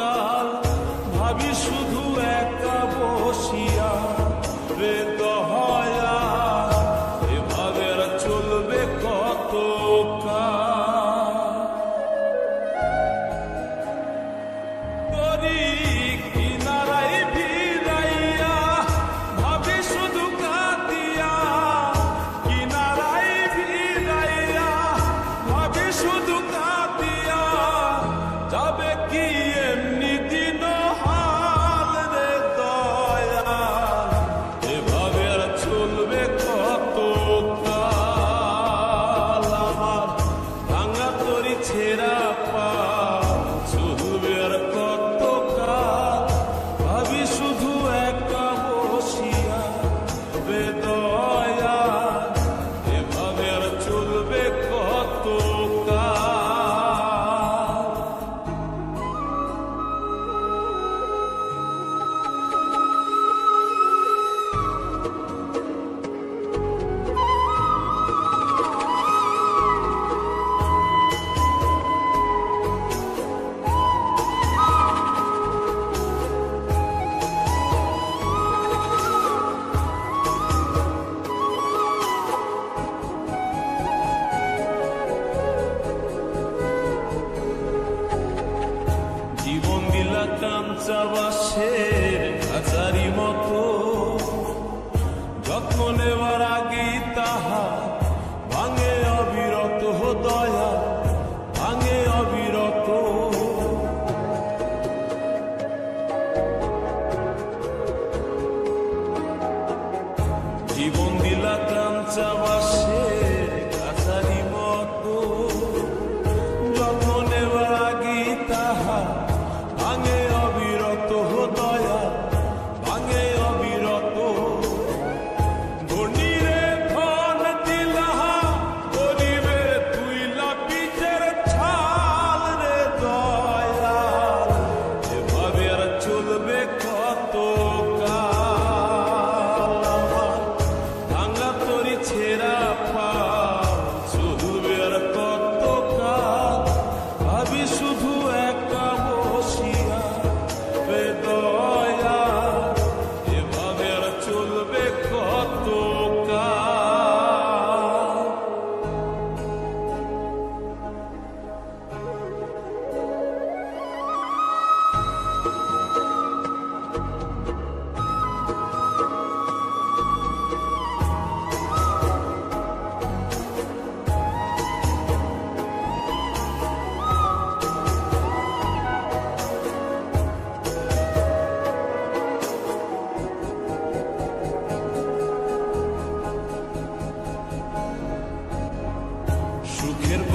কাল ভাবি শুধু একা বসিয়া বেদ হয় এভাবে চলবে কত চাবাসের খাঁচারি মতো। যত্ন নেওয়ার আগে তাহা ভাঙে অবিরত দয়া, ভাঙে অবিরত। জীবন দিলা কাঞ্চাবাসের